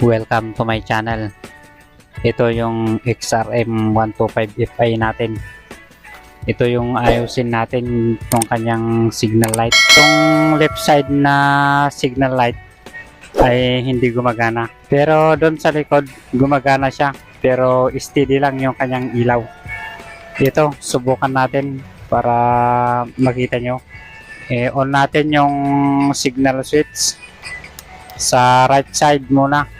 Welcome to my channel. Ito yung XRM 125 FI natin. Ito yung ayusin natin yung kanyang signal light. Itong left side na signal light ay hindi gumagana. Pero doon sa likod, gumagana siya. Pero steady lang yung kanyang ilaw. Ito, subukan natin para makita nyo. Eh, on natin yung signal switch sa right side muna.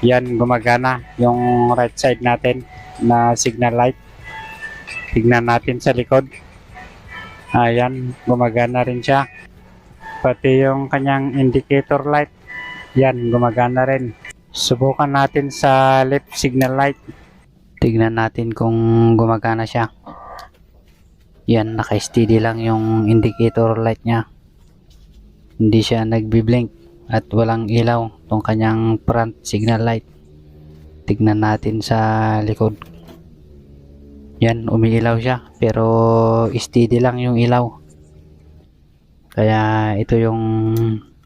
Yan, gumagana yung right side natin na signal light. Tignan natin sa likod. Ayan, gumagana rin siya. Pati yung kanyang indicator light. Yan, gumagana rin. Subukan natin sa left signal light. Tignan natin kung gumagana siya. Yan, naka-steady lang yung indicator light niya. Hindi siya nagbi-blink at walang ilaw tong kanyang front signal light. Tignan natin sa likod. Yan, umiilaw siya pero steady lang yung ilaw. Kaya ito yung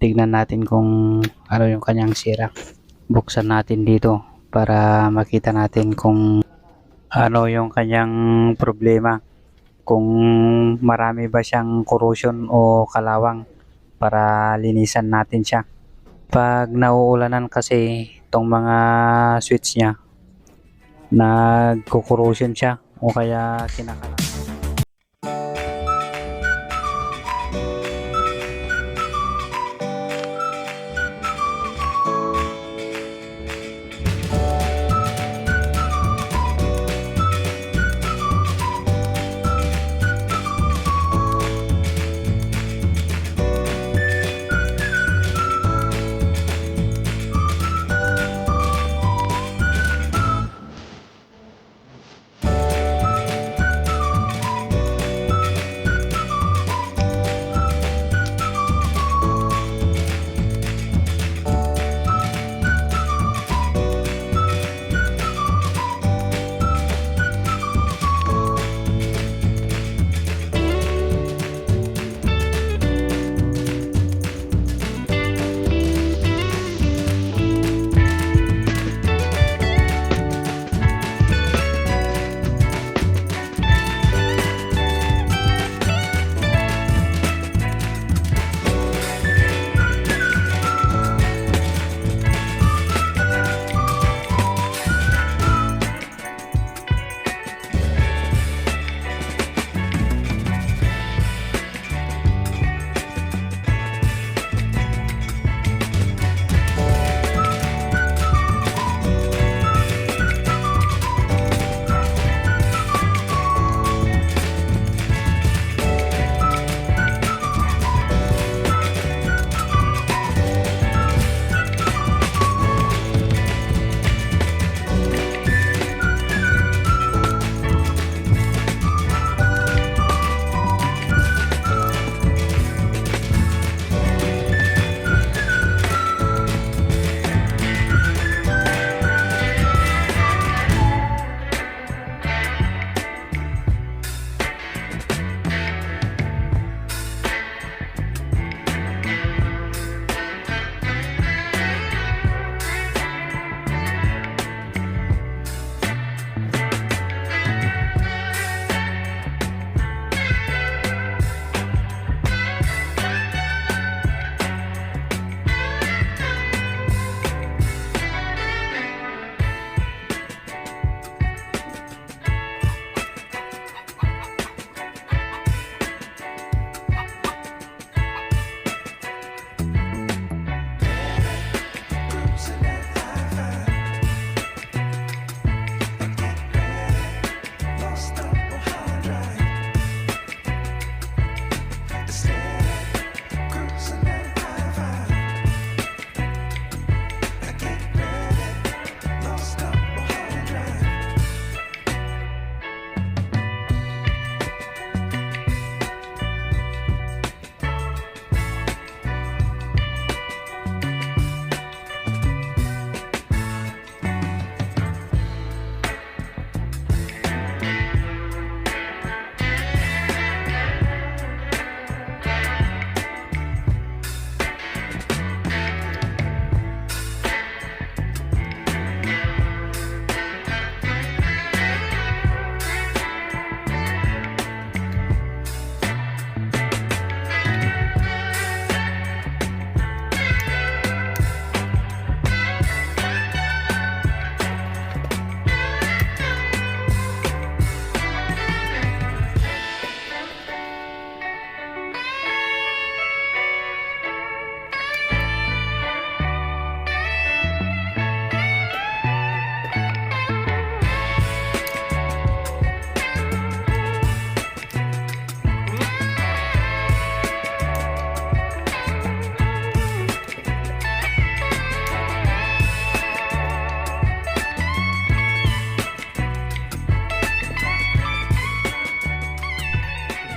tignan natin kung ano yung kanyang sira. Buksan natin dito para makita natin kung ano yung kanyang problema. Kung marami ba siyang corrosion o kalawang para linisan natin siya. Pag nauulanan kasi itong mga switch niya, nagko-corrosion siya o kaya kinakalat.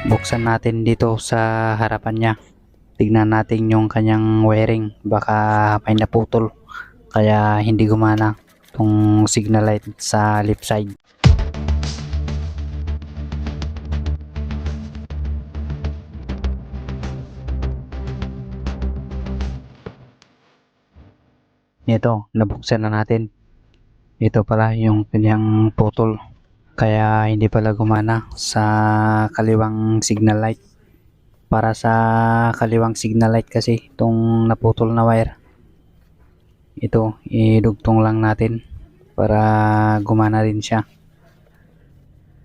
Buksan natin dito sa harapan niya. Tignan natin yung kanyang wiring. Baka may naputol. Kaya hindi gumana tong signal light sa left side. Ito, nabuksan na natin. Ito pala yung kanyang putol. Kaya hindi pala gumana sa kaliwang signal light. Para sa kaliwang signal light kasi itong naputol na wire. Ito, idugtong lang natin para gumana rin siya.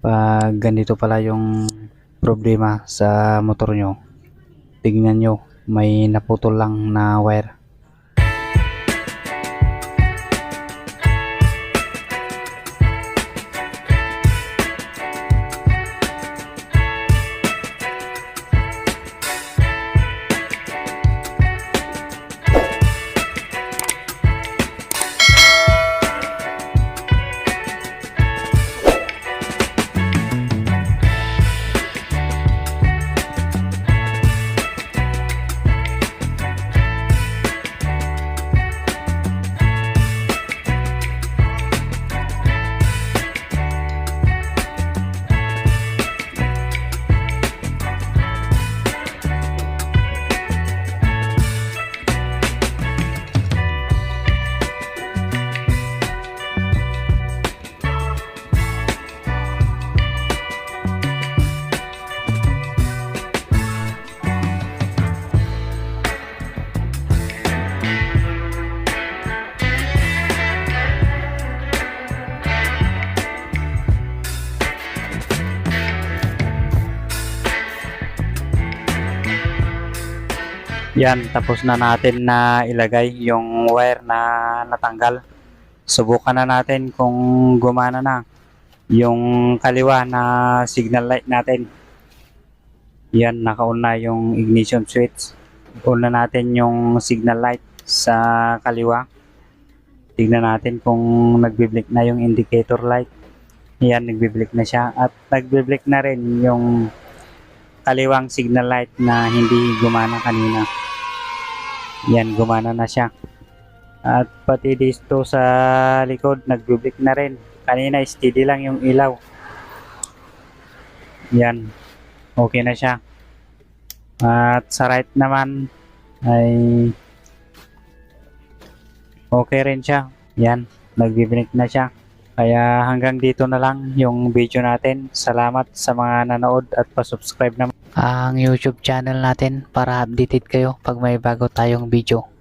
Pag ganito pala yung problema sa motor nyo, tignan nyo, may naputol lang na wire. Yan, tapos na natin na ilagay yung wire na natanggal. Subukan na natin kung gumana na yung kaliwa na signal light natin. Yan, naka-on na yung ignition switch. On na natin yung signal light sa kaliwa. Tignan natin kung nagbiblink na yung indicator light. Yan, nagbiblink na siya. At nagbiblink na rin yung kaliwang signal light na hindi gumana kanina. Yan, gumana na siya. At pati dito sa likod, nagbiblink na rin. Kanina, steady lang yung ilaw. Yan, okay na siya. At sa right naman, ay okay rin siya. Yan, nagbiblink na siya. Kaya hanggang dito na lang yung video natin. Salamat sa mga nanood at pa-subscribe naman ang YouTube channel natin para updated kayo pag may bago tayong video.